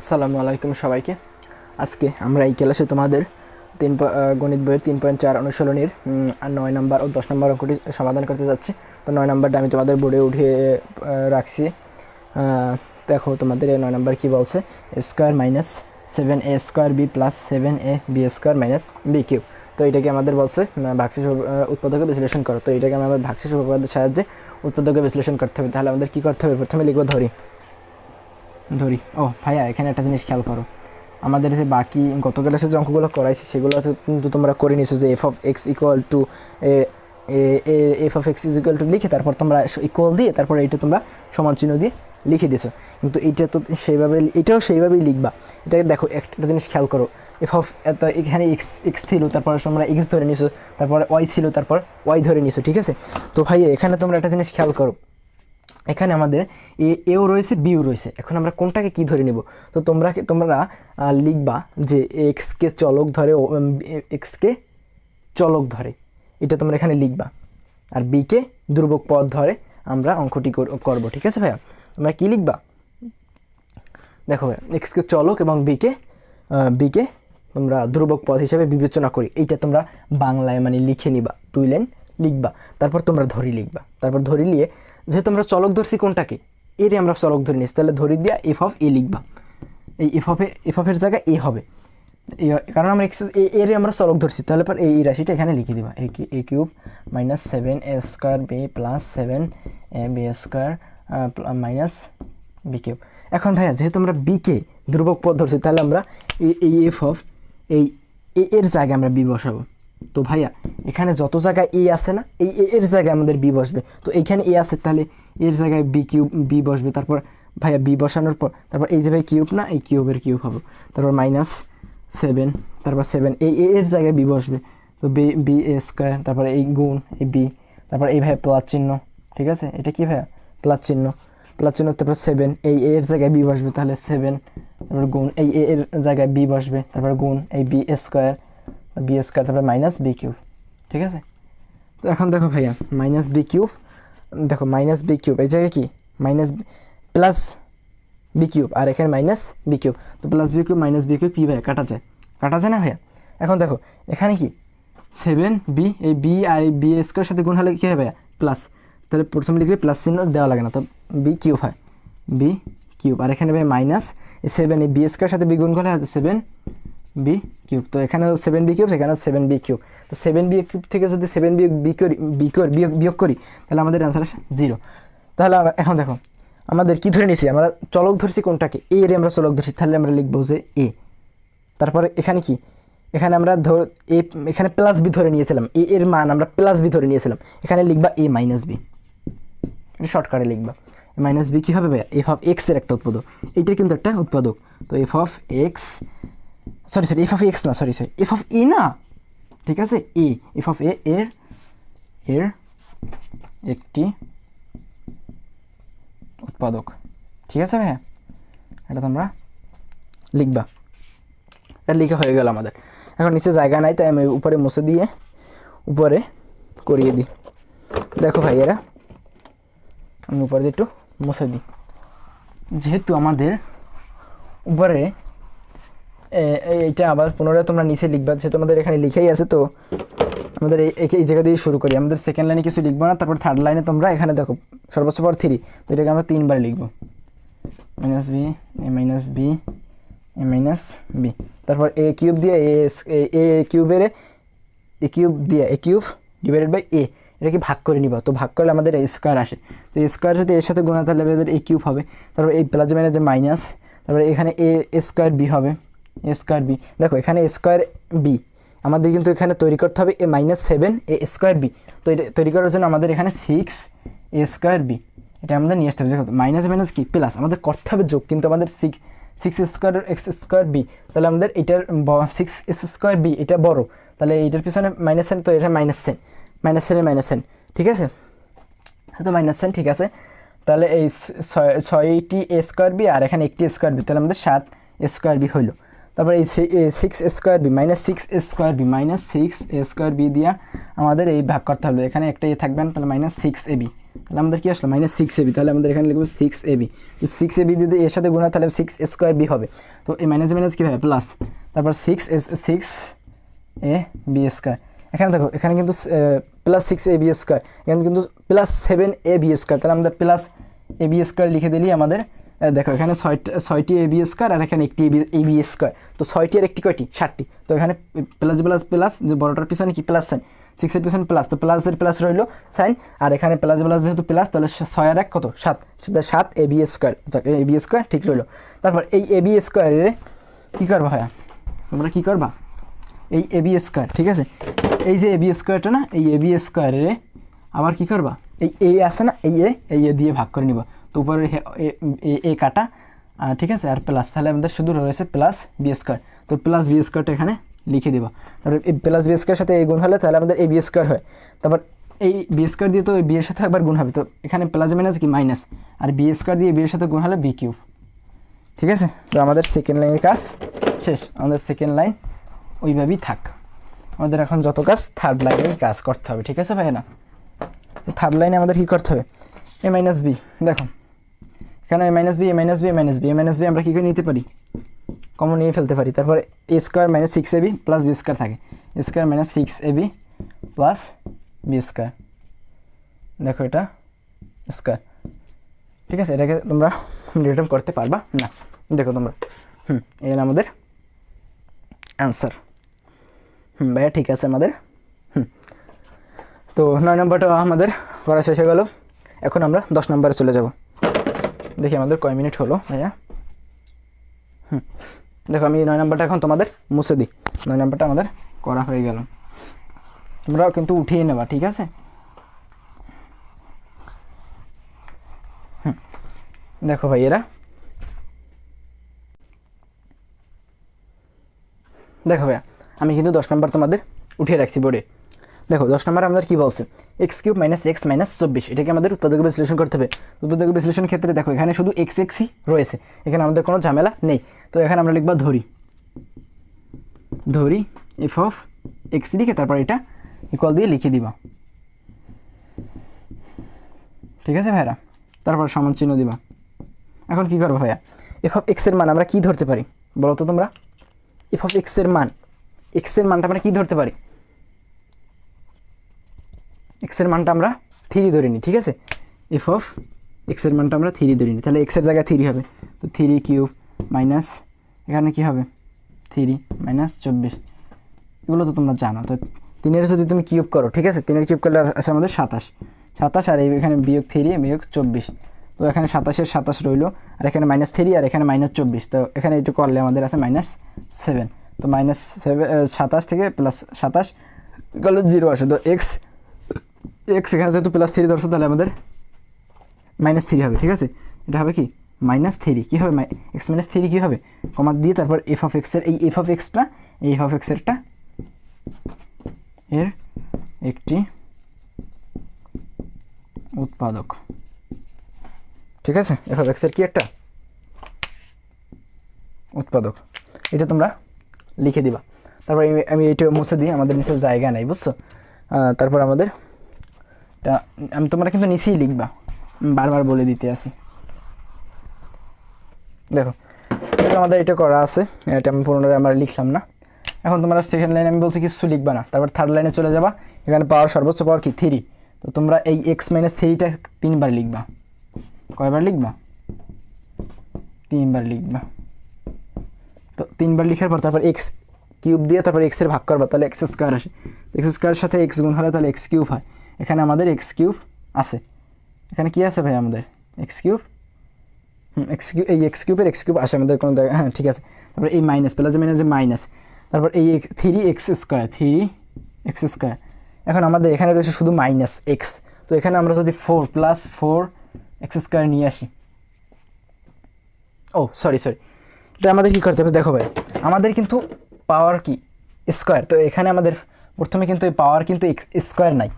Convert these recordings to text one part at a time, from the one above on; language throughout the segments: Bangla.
আসসালামু আলাইকুম সবাইকে। আজকে আমরা এই ক্লাসে তোমাদের তিন গণিত বইয়ের তিন পয়েন্ট চার অনুশীলনীর নয় নম্বর ও দশ নম্বর অঙ্কটি সমাধান করতে যাচ্ছি। তো নয় নম্বরটা আমি তোমাদের বোর্ডে উঠিয়ে রাখছি। দেখো তোমাদের এই নয় নম্বর কী বলছে? Square minus seven A square B plus seven A B square minus B cube তো এটাকে আমাদের বলছে ভাগশেষ উৎপাদকে বিশ্লেষণ করো। তো এটাকে আমাদের ভাগশেষ উপপাদ্যের সাহায্যে উৎপাদকে বিশ্লেষণ করতে হবে। তাহলে আমাদের কী করতে হবে? প্রথমে লিখব ধরি। ধরি, ও, ভাইয়া, এখানে একটা জিনিস খেয়াল করো। আমাদের যে বাকি গত ক্লাসে যে অঙ্কগুলো করাইছি, সেগুলো কিন্তু তোমরা করে নিছো যে F of X equal to F of X equal to লিখে তারপর তোমরা ইকুয়াল দিয়ে তারপর এইটা তোমরা সমান চিহ্ন দিয়ে লিখে দিছো। কিন্তু এটা তো সেইভাবে, এটাও সেইভাবেই লিখবা। এটাকে দেখো, একটা জিনিস খেয়াল করো এফ অফ এত এখানে এক্স এক্স ছিল, তারপর তোমরা এক্স ধরে নিছো, তারপর ওয়াই ছিল, তারপর ওয়াই ধরে নিছো, ঠিক আছে? তো ভাই এখানে তোমরা একটা জিনিস খেয়াল করো। এখানে আমাদের এ, এও রয়েছে, বিও রয়েছে। এখন আমরা কোনটাকে কি ধরে নেব? তো তোমরা তোমরা লিখবা যে এক্সকে চলক ধরে এক্সকে চলক ধরে। এটা তোমরা এখানে লিখবা। আর বিকে দুর্ভোগ পদ ধরে আমরা অঙ্কটি কর- করব, ঠিক আছে ভাইয়া? তোমরা কি লিখবা? দেখো ভাইয়া এক্সকে চলক এবং বিকে বিকে তোমরা ধ্রুবক পদ হিসেবে বিবেচনা করি। এইটা তোমরা বাংলায় মানে লিখে নিবা। দুই লাইন লিখবা। তারপর তোমরা ধরি লিখবা। তারপর ধরি নিয়ে যেহেতু আমরা চলক ধরছি কোনটাকে এরে আমরা চলক ধরে নিচ্ছি তাহলে ধরি দিয়া এফ অফ এ লিখবা। এই এফ অফে এফ অফের জায়গায় এ হবে। কারণ আমরা এক্স এরে আমরা চলক ধরছি। তাহলে পর এই রাশিটা এখানে লিখে দিবা। এ কি- A cube minus seven A square B plus seven A B square minus B cube এখন ভাইয়া, যেহেতু আমরা বিকে ধ্রুবক পদ ধরছি, তাহলে আমরা এই এফ অফ এই এর জায়গায় আমরা বি বসাবো। তো ভাইয়া, এখানে যত জায়গায় এ আছে না, এই এর জায়গায় আমাদের বি বসবে। তো এইখানে এ আছে, তাহলে এর জায়গায় বি কিউব বি বসবে। তারপর ভাইয়া বি বসানোর পর, তারপর এই যে ভাই কিউব না, এই কিউবের কিউব হবে। তারপর মাইনাস সেভেন, তারপর সেভেন, এই এর জায়গায় বি বসবে। তো বি বি এ স্কোয়ার তারপর এই গুণ, এই বি তারপর এই ভাইয়া প্লাস চিহ্ন, ঠিক আছে? এটা কি ভাইয়া? প্লাস চিহ্ন। প্লাস চিহ্ন, তারপর সেভেন এই এর জায়গায় বি বসবে, তাহলে সেভেন তারপর গুণ, এই এর জায়গায় বি বসবে, তারপর গুণ, এই বি স্কোয়ার বি স্কোয়ার তারপরে মাইনাস বি কিউব ঠিক আছে? তো এখন দেখো ভাইয়া মাইনাস বি কিউব দেখো মাইনাস বি কিউব এই জায়গায় কি? মাইনাস প্লাস বি কিউব আর এখানে মাইনাস বি কিউব তো plus B cube minus B cube কী ভাইয়া? কাটা যায়। কাটা যায় না ভাইয়া? এখন দেখো, এখানে কি? সেভেন বি এই বি আর বি স্কোয়ার সাথে গুণ হলে কী হয় ভাইয়া? প্লাস তাহলে প্রথমে লিখলে প্লাস চিহ্ন দেওয়া লাগে না, তো বি কিউব হয়। বি কিউব আর এখানে ভাই মাইনাস এই সেভেন এই বি স্কোয়ার সাথে বি গুণ করলে সেভেন বি কিউব তো এখানেও সেভেন বি কিউব সেখানেও সেভেন বি কিউব তো সেভেন বি কিউব থেকে যদি সেভেন বি বি করি বি করি, বিয়োগ বিয়োগ করি, তাহলে আমাদের অ্যান্সার আসে জিরো তাহলে এখন দেখো, আমাদের কি ধরে নিয়েছি আমরা চলক ধরছি কোনটাকে? এ এর আমরা চলক ধরছি, তাহলে আমরা লিখব যে এ তারপরে এখানে কি? এখানে আমরা ধর এ এখানে প্লাস বি ধরে নিয়েছিলাম। এ এর মান আমরা প্লাস বি ধরে নিয়েছিলাম। এখানে লিখবা এ মাইনাস বি শর্টকাটে লিখবা। মাইনাস বি কী হবে ভাইয়া? এফ অফ এক্সের একটা উৎপাদক। এইটার কিন্তু একটা উৎপাদক। তো F of X sorry sorry F of X না sorry sorry F of A না? ঠিক আছে? এ এফ অফ এ এর এর একটি উৎপাদক। ঠিক আছে ভাইয়া? এটা তোমরা লিখবা। এটা লিখা হয়ে গেল আমাদের। এখন নিচে জায়গা নাই, তাই আমি উপরে মুছে দিয়ে উপরে করিয়ে দিই। দেখো ভাই এরা আমি উপরে একটু মুছে দিই। যেহেতু আমাদের উপরে এইটা আবার পুনরায় তোমরা নিচে লিখবা, যেহেতু আমাদের এখানে লিখেই আছে, তো আমাদের এই, এই- জায়গা দিয়ে শুরু করি। আমাদের সেকেন্ড লাইনে কিছু লিখব না, তারপর থার্ড লাইনে তোমরা এখানে দেখো, সর্বোচ্চ পর থ্রি তো এটাকে আমরা তিনবার লিখব। Minus B A minus B A minus B তারপর এ কিউব দিয়ে এ কিউবের এ কিউব দিয়ে A cube divided by A এটাকে ভাগ করে নিবা, তো ভাগ করলে আমাদের স্কোয়ার আসে। তো স্কোয়ার যদি এর সাথে গুণা তাহলে আমাদের এ কিউব হবে। তারপর এই প্লাস মাইনাস যে মাইনাস তারপর এখানে এ স্কোয়ার বি হবে। স্কোয়ার বি দেখো, এখানে স্কোয়ার বি আমাদের কিন্তু এখানে তৈরি করতে হবে A minus seven A square B তো তৈরি করার জন্য আমাদের এখানে সিক্স এ স্কোয়ার বি এটা আমাদের নিয়ে আসতে হবে। দেখো মাইনাস মাইনাস কি? প্লাস আমাদের করতে হবে যোগ, কিন্তু আমাদের six six square X square B তাহলে আমাদের এটার সিক্স এক্স স্কোয়ার বি এটা বড়। তাহলে এইটার পিছনে মাইনাস সেন তো এটা মাইনাস সেন মাইনাস সেনের মাইনাস সেন ঠিক আছে? তো মাইনাস সেন ঠিক আছে? তাহলে এই ছয়- ছয়টি এ স্কোয়ার বি আর এখানে একটি স্কোয়ার বি তাহলে আমাদের সাত স্কোয়ার বি হইল। তারপর এই six square B minus six square B minus six square B দিয়া আমাদের এই ভাগ করতে হবে। এখানে একটা এ থাকবেন তাহলে মাইনাস সিক্স এ বি তাহলে আমাদের কি আসলো? মাইনাস সিক্স এ বি তাহলে আমাদের এখানে লিখব six A B six A B যদি এর সাথে গুণ হয়, তাহলে সিক্স স্কোয়ার বি হবে। তো এই মাইনাস মাইনাস কী হবে? প্লাস তারপর six S six A B square এখানে দেখো, এখানে কিন্তু plus six A B square এখানে কিন্তু plus seven A B square তাহলে আমাদের প্লাস এ বি স্কোয়ার লিখে দিলেই আমাদের দেখো, এখানে ছয়টি এ বি স্কোয়ার আর এখানে একটি এ বি স্কোয়ার তো ছয়টি আর একটি কয়টি? ষাটটি তো এখানে প্লাস প্লাস প্লাস যে বড়টার পিছনে কি? প্লাস সাইন সিক্সের পিছনে প্লাস তো প্লাসের প্লাস রইল সাইন আর এখানে প্লাস প্লাস যেহেতু প্লাস তাহলে ছয় আর এক কত? সাত। সেটা সাত B square A B square ঠিক রইল। তারপর এই এ বি স্কোয়ারের কী করবা ভাইয়া? তোমরা কী করবা? এই এ বি স্কোয়ার ঠিক আছে? এই যে এ বি স্কোয়ারটা না, এই এ বি স্কোয়ারে আবার কী করবা? এই এ আছে না, এই এ এই এ দিয়ে ভাগ করে নিবা। তো উপরে হে- এ- কাটা ঠিক আছে? আর প্লাস তাহলে আমাদের শুধু রয়েছে প্লাস বি স্কোয়ার তো প্লাস বি স্কোয়ারটা এখানে লিখে দেবা। তারপর এই প্লাস বি স্কোয়ার সাথে এই গুণ হলে তাহলে আমাদের এই বি স্কোয়ার হয়। তারপর এই বি স্কোয়ার দিয়ে তো বি এর সাথে একবার গুণ হবে। তো এখানে প্লাস মাইনাস কি মাইনাস আর বি স্কোয়ার দিয়ে বি এর সাথে গুণ হলে বি কিউব ঠিক আছে? তো আমাদের সেকেন্ড লাইনের কাজ শেষ। আমাদের সেকেন্ড লাইন ওইভাবেই থাক। আমাদের এখন যত কাজ থার্ড লাইনেই কাজ করতে হবে। ঠিক আছে ভাই না থার্ড লাইনে আমাদের কী করতে হবে? এ মাইনাস বি দেখো এখানে a minus b a minus b a minus b a minus b আমরা কী করে নিতে পারি? কমন নিয়ে ফেলতে পারি। তারপরে a square minus six a b plus b square থাকে। Square minus six a b plus b square দেখো এটা স্কোয়ার ঠিক আছে? এটাকে তোমরা রিটার্ন করতে পারবা? না। দেখো তোমরা। হুম, এই হলো আমাদের অ্যান্সার হুম, ভাইয়া ঠিক আছে আমাদের? হুম। তো নয় নম্বরটা আমাদের করা শেষ হয়ে গেল। এখন আমরা দশ নম্বরে চলে যাব। দেখি আমাদের কয় মিনিট হলো, ভাইয়া? হুম। দেখো, আমি নয় নম্বরটা এখন তোমাদের মুছে দিই। নয় নম্বরটা আমাদের করা হয়ে গেল। তোমরাও কিন্তু উঠিয়ে নেবা, ঠিক আছে? হুম। দেখো ভাই এরা দেখো, ভাইয়া, আমি কিন্তু দশ নম্বর তোমাদের উঠিয়ে রাখছি বোর্ডে। দেখো, দশ নম্বর আমাদের কী বলছে? X cube minus x minus চব্বিশ। এটাকে আমাদের উৎপাদক বিশ্লেষণ করতে হবে। উৎপাদক বিশ্লেষণ ক্ষেত্রে দেখো, এখানে শুধু এক্স এক্সই রয়েছে। এখানে আমাদের কোনো ঝামেলা নেই। তো এখানে আমরা লিখবা ধরি। ধরি এফ অফ এক্স লিখে তারপর এটা ইকুয়াল দিয়ে লিখে দিবা। ঠিক আছে ভাইরা তারপর সমান চিহ্ন দিবা। এখন কী করব ভাইয়া? এফ অফ এক্সের মান আমরা কী ধরতে পারি? বলো তো তোমরা। এফ অফ এক্সের মান। এক্সের মানটা আমরা কী ধরতে পারি? এক্সের মানটা আমরা থ্রি ধরে নিই, ঠিক আছে? এফ অফ এক্সের মানটা আমরা থ্রি ধরে নিই, তাহলে এক্সের জায়গায় থ্রি হবে। তো থ্রি কিউব মাইনাস এখানে কি হবে? থ্রি মাইনাস চব্বিশ। এগুলো তো তোমরা জানো। তো তিনের যদি তুমি কিউব করো, ঠিক আছে? তিনের কিউব করলে আসে আমাদের সাতাশ। সাতাশ আর এখানে বিয়োগ থ্রি বিয়োগ চব্বিশ। তো এখানে সাতাশের সাতাশ রইল, আর এখানে মাইনাস থ্রি আর এখানে মাইনাস চব্বিশ। তো এখানে একটু করলে আমাদের আছে মাইনাস সেভেন তো মাইনাস সেভেন সাতাশ থেকে প্লাস সাতাশ গেল জিরো আসে। তো এক্স এক্স এখানে যেহেতু প্লাস থ্রি ধরছো, তাহলে আমাদের মাইনাস থ্রি হবে, ঠিক আছে? এটা হবে কি? মাইনাস থ্রি কী হবে? এক্স মাইনাস থ্রি কী হবে? কমা দিয়ে তারপর এফ অফ এক্সের এই এফ অফ এক্সটা এই এফ অফ এক্সেরটা এর একটি উৎপাদক। ঠিক আছে? এফ অফ এক্সের কি একটা? উৎপাদক। এটা তোমরা লিখে দিবা। তারপর আমি- এটা মুছে দিই, আমাদের নিচে জায়গা নেই, বুঝছ? তারপর আমাদের এটা আমি তোমরা কিন্তু নিচেই লিখবা। বারবার বলে দিতে আসি। দেখো আমাদের এটা করা আছে। এটা আমি পুনরায় আমরা লিখলাম না। এখন তোমরা সেকেন্ড লাইনে আমি বলছি কিছু লিখবা না। তারপর থার্ড লাইনে চলে যাবা। এখানে পাওয়ার সর্বোচ্চ পাওয়ার কি? থ্রি তো তোমরা এই এক্স মাইনাস থ্রিটা তিনবার লিখবা। কয়বার লিখবা? তিনবার লিখবা। তো তিনবার লিখার পর তারপর এক্স কিউব দিয়ে তারপর এক্সের ভাগ করবা। তাহলে এক্স স্কোয়ার আসে। এক্স স্কোয়ারের সাথে এক্স গুণ হলে তাহলে এক্স কিউব হয়। এখানে আমাদের এক্স কিউব আছে। এখানে কি আছে ভাই আমাদের? X cube? এক্স কিউব এই এক্স কিউবের এক্স কিউব আসে আমাদের কোনো হ্যাঁ ঠিক আছে। তারপর এই মাইনাস প্লাস মাইনাস মাইনাস তারপর এই three x square three x square এখন আমাদের এখানে রয়েছে শুধু মাইনাস এক্স তো এখানে আমরা যদি four plus four x square নিয়ে আসি। ও সরি সরি এটা আমাদের কী করতে হবে? দেখো ভাই, আমাদের কিন্তু পাওয়ার কি? স্কোয়ার তো এখানে আমাদের প্রথমে কিন্তু এই পাওয়ার কিন্তু স্কোয়ার নাই।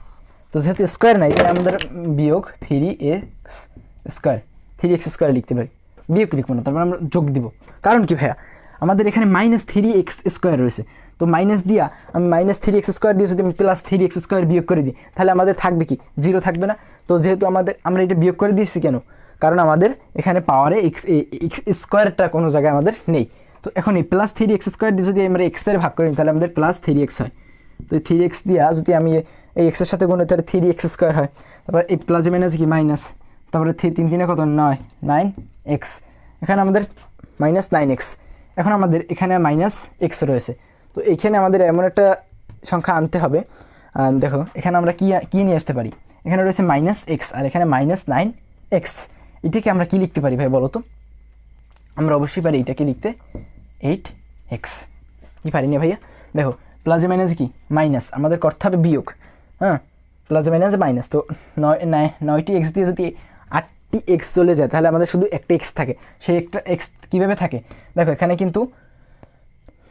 তো যেহেতু স্কোয়ার নাই তাই আমাদের বিয়োগ three x square three x square লিখতে পারি। বিয়োগ লিখব না, তারপর আমরা যোগ দিব। কারণ কি ভাইয়া? আমাদের এখানে মাইনাস থ্রি এক্স স্কোয়ার রয়েছে। তো মাইনাস দিয়া আমি মাইনাস থ্রি এক্স স্কোয়ার দিয়ে যদি আমি প্লাস থ্রি এক্স স্কোয়ার বিয়োগ করে দিই, তাহলে আমাদের থাকবে কি? জিরো থাকবে না। তো যেহেতু আমাদের, আমরা এটা বিয়োগ করে দিয়েছি কেন? কারণ আমাদের এখানে পাওয়ারে এক্স এক্স স্কোয়ারটা কোনো জায়গায় আমাদের নেই। তো এখন এই প্লাস থ্রি এক্স স্কোয়ার দিয়ে যদি আমরা এক্সের ভাগ করি তাহলে আমাদের প্লাস থ্রি এক্স হয়। তো থ্রি এক্স দিয়া যদি আমি এই এক্সের সাথে গুণ তাহলে থ্রি এক্স স্কোয়ার হয়। তারপর এই প্লাস মাইনাস কি? মাইনাস তারপরে থ্রি তিন, তিনে কত? নয়। নাইন এক্স এখানে আমাদের মাইনাস নাইন এক্স এখন আমাদের এখানে মাইনাস এক্স রয়েছে। তো এখানে আমাদের এমন একটা সংখ্যা আনতে হবে। দেখো, এখানে আমরা কি, কী নিয়ে আসতে পারি? এখানে রয়েছে মাইনাস এক্স আর এখানে মাইনাস নাইন এক্স এটাকে আমরা কি লিখতে পারি ভাই, বলো তো? আমরা অবশ্যই পারি এটাকে লিখতে এইট এক্স কি পারি না ভাইয়া? দেখো প্লাজে মাইনাস কি? মাইনাস। আমাদের করতে হবে বিয়োগ। হ্যাঁ? প্লাজে মাইনাস মাইনাস। তো নয়, নয়- নয়টি এক্স দিয়ে যদি আটটি এক্স চলে যায়, তাহলে আমাদের শুধু একটা এক্স থাকে। সেই একটা এক্স কীভাবে থাকে? দেখো, এখানে কিন্তু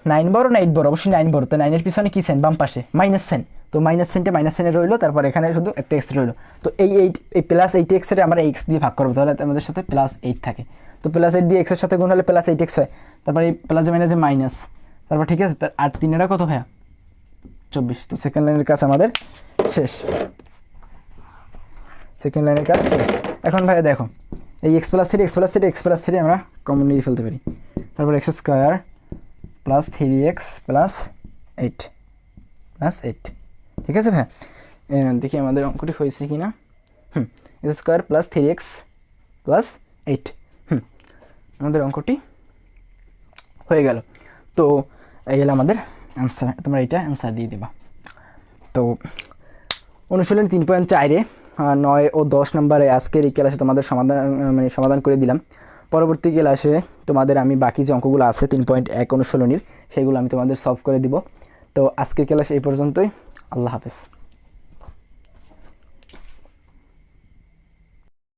নাইন বড় না এইট বড়। অবশ্যই নাইন বড়। তো নাইনের পিছনে কী সেন? বাম পাশে। Minus sign. তো মাইনাস সেনটা মাইনাস সেনে রইল, তারপর এখানে শুধু একটা এক্স রইল। তো এই এইট, এই প্লাস এইট এক্সের আমরা এক্স দিয়ে ভাগ করব। তাহলে আমাদের সাথে প্লাস এইট থাকে। তো প্লাস এইট দিয়ে এক্সের সাথে গুণ হলে প্লাস এইট এক্স হয়। তারপর এই প্লাসে মাইনাসে মাইনাস। তারপর ঠিক আছে? আট তিনেরা কত ভাইয়া? চব্বিশ। তো সেকেন্ড লাইনের কাজ আমাদের শেষ। সেকেন্ড লাইনের কাজ শেষ। এখন ভাইয়া দেখো, এই x plus three x plus three x plus three আমরা কমন নিয়ে ফেলতে পারি। তারপর x square plus three x plus eight plus eight ঠিক আছে ভাই দেখি আমাদের অঙ্কটি হয়েছে কি না হুম x square plus three x plus eight হুম, আমাদের অঙ্কটি হয়ে গেল। তো, এই হলো আমাদের অ্যান্সার তোমরা এটা অ্যান্সার দিয়ে দেবা। তো, অনুশীলন তিন পয়েন্ট চারে নয় ও দশ নম্বরে আজকের এই ক্লাসে তোমাদের সমাধান মানে সমাধান করে দিলাম। পরবর্তী ক্লাসে তোমাদের আমি বাকি যে অঙ্কগুলো আছে, তিন পয়েন্ট এক অনুশীলনীর, সেগুলো আমি তোমাদের সলভ করে দিব। তো, আজকের ক্লাস এই পর্যন্তই। আল্লাহ হাফেজ।